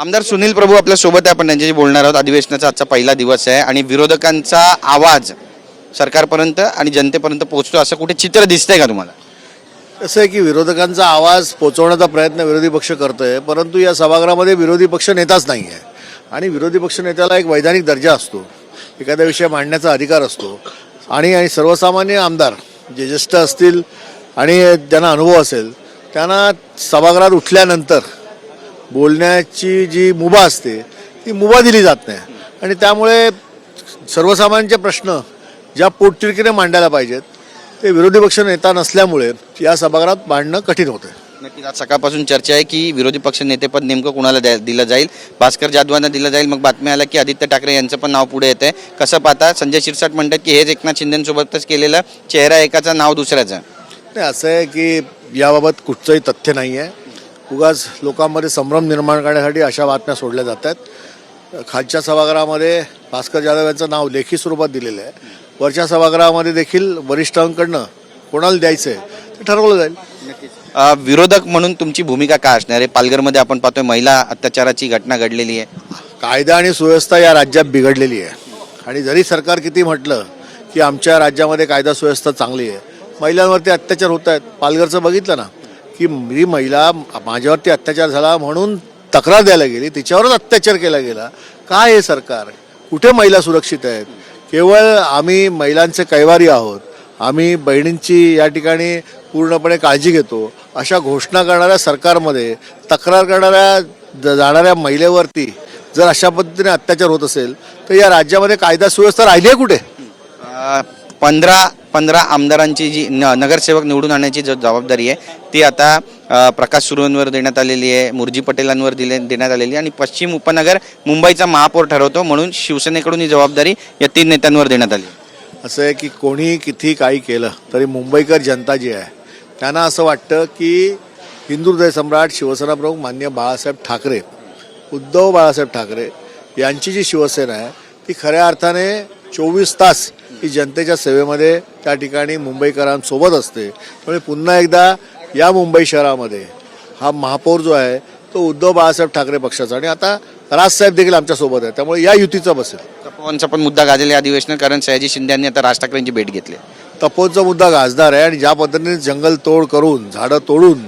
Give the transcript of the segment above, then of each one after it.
आमदार सुनील प्रभू आपल्यासोबत आहे. आपण त्यांच्याशी बोलणार आहोत. अधिवेशनाचा आजचा पहिला दिवस आहे आणि विरोधकांचा आवाज सरकारपर्यंत आणि जनतेपर्यंत पोहोचतो असं कुठे चित्र दिसतंय का तुम्हाला? असं आहे की विरोधकांचा आवाज पोचवण्याचा प्रयत्न विरोधी पक्ष करतोय परंतु या सभागृहामध्ये विरोधी पक्ष नेताच नाही आहे. आणि विरोधी पक्ष नेत्याला एक वैधानिक दर्जा असतो एखादा विषय मांडण्याचा अधिकार असतो. आणि आणि सर्वसामान्य आमदार जे ज्येष्ठ असतील आणि ज्यांना अनुभव असेल त्यांना सभागृहात उठल्यानंतर बोलण्याची जी मुभा असते ती मुभा दिली जात नाही. आणि त्यामुळे सर्वसामान्यांचे प्रश्न ज्या पोटतिडकीने मांडायला पाहिजेत ते विरोधी पक्ष नेता नसल्यामुळे या सभागृहात मांडणं कठीण होतं नक्कीच आज सकाळपासून चर्चा आहे की विरोधी पक्ष नेतेपद नेमकं कुणाला द्या दिलं जाईल? भास्कर जाधवांना दिलं जाईल. मग बातमी आल्या की आदित्य ठाकरे यांचं पण नाव पुढे येतं आहे कसं पाहता? संजय शिरसाट म्हणतात की हेच एकनाथ शिंदेसोबतच केलेलं चेहरा एकाचा नाव दुसऱ्याचं. नाही असं आहे की याबाबत कुठचंही तथ्य नाही आहे उगाच लोकांमध्ये संभ्रम निर्माण करण्यासाठी अशा बातम्या सोडल्या जातात खालच्या सभागृहामध्ये भास्कर जाधव यांचं नाव लेखी स्वरूपात दिलेलं आहे. वरच्या सभागृहामध्ये देखील वरिष्ठांकडनं कोणाला द्यायचं आहे ते ठरवलं जाईल. विरोधक म्हणून तुमची भूमिका काय असणार आहे? पालघरमध्ये आपण पाहतोय महिला अत्याचाराची घटना घडलेली आहे. कायदा आणि सुव्यवस्था या राज्यात बिघडलेली आहे. आणि जरी सरकार किती म्हटलं की आमच्या राज्यामध्ये कायदा सुव्यवस्था चांगली आहे महिलांवरती अत्याचार होत आहेत. पालघरचं बघितलं ना? की ही महिला माझ्यावरती अत्याचार झाला म्हणून तक्रार द्यायला गेली तिच्यावरच अत्याचार केला गेला. काय हे सरकार? कुठे महिला सुरक्षित आहेत? केवळ आम्ही महिलांचे कैवारी आहोत. आम्ही बहिणींची या ठिकाणी पूर्णपणे काळजी घेतो. अशा घोषणा करणाऱ्या सरकारमध्ये तक्रार करणाऱ्या ज- जाणाऱ्या महिलेवरती जर अशा पद्धतीने अत्याचार होत असेल तर या राज्यामध्ये कायदा सुव्यवस्था राहिली आहे कुठे? पंधरा पंधरा आमदारांची जी न नगरसेवक निवडून आणण्याची जो जबाबदारी आहे ती आता प्रकाश सुरूंवर देण्यात आलेली आहे मुरजी पटेलांवर दिले देण्यात आलेली आहे आणि पश्चिम उपनगर मुंबईचा महापौर ठरवतो म्हणून शिवसेनेकडून ही जबाबदारी या तीन नेत्यांवर देण्यात आली. असं आहे की कोणी किती काही केलं तरी मुंबईकर जनता जी आहे त्यांना असं वाटतं की हिंदू हृदय सम्राट शिवसेना प्रमुख मान्य बाळासाहेब ठाकरे उद्धव बाळासाहेब ठाकरे यांची जी शिवसेना आहे ती खऱ्या अर्थाने चोवीस तास ही जनतेच्या सेवेमध्ये त्या ठिकाणी मुंबईकरांसोबत असते. त्यामुळे पुन्हा एकदा या मुंबई शहरामध्ये हा महापौर जो आहे तो उद्धव बाळासाहेब ठाकरे पक्षाचा. आणि आता राजसाहेब देखील आमच्यासोबत आहे त्यामुळे या युतीचा बसेल. तपोवनचा पण मुद्दा गाजलेला आहे अधिवेशनात कारण सयाजी शिंदे यांनी आता राज ठाकरेंची भेट घेतली तपोचा मुद्दा गाजदार आहे आणि ज्या पद्धतीने जंगल तोड करून झाडं तोडून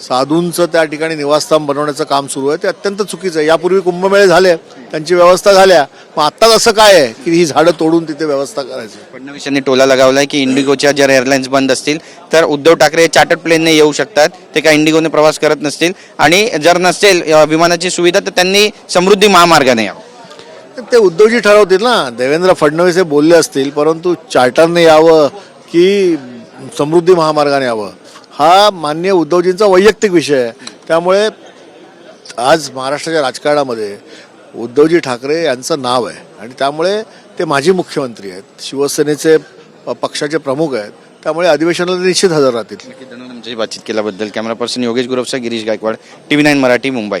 साधूंचं त्या ठिकाणी निवासस्थान बनवण्याचं काम सुरू आहे. ते अत्यंत चुकीचं आहे. यापूर्वी कुंभमेळे झाले त्यांची व्यवस्था झाल्या. मग आत्ताच असं काय आहे की ही झाडं तोडून तिथे व्यवस्था करायची? फडणवीस यांनी टोला लगावलाय की इंडिगोच्या जर एअरलाईन्स बंद असतील तर उद्धव ठाकरे चार्टर्ड प्लेनने येऊ शकतात. ते काय इंडिगोने प्रवास करत नसतील. आणि जर नसेल विमानाची सुविधा तर त्यांनी समृद्धी महामार्गाने यावं. ते उद्धवजी ठरवतील ना. देवेंद्र फडणवीस हे बोलले असतील परंतु चार्टरने यावं की समृद्धी महामार्गाने यावं? हा मान्य उद्धवजींचा वैयक्तिक विषय आहे. त्यामुळे आज महाराष्ट्राच्या राजकारणामध्ये उद्धवजी ठाकरे यांचं नाव आहे. आणि त्यामुळे ते माजी मुख्यमंत्री आहेत. शिवसेनेचे प- पक्षाचे प्रमुख आहेत. त्यामुळे अधिवेशनाला निश्चित हजर राहतील. धन्यवाद आमच्याशी बातचीत केल्याबद्दल camera person Yogesh गुरवसा Girish Gaikwad T V nine Marathi Mumbai.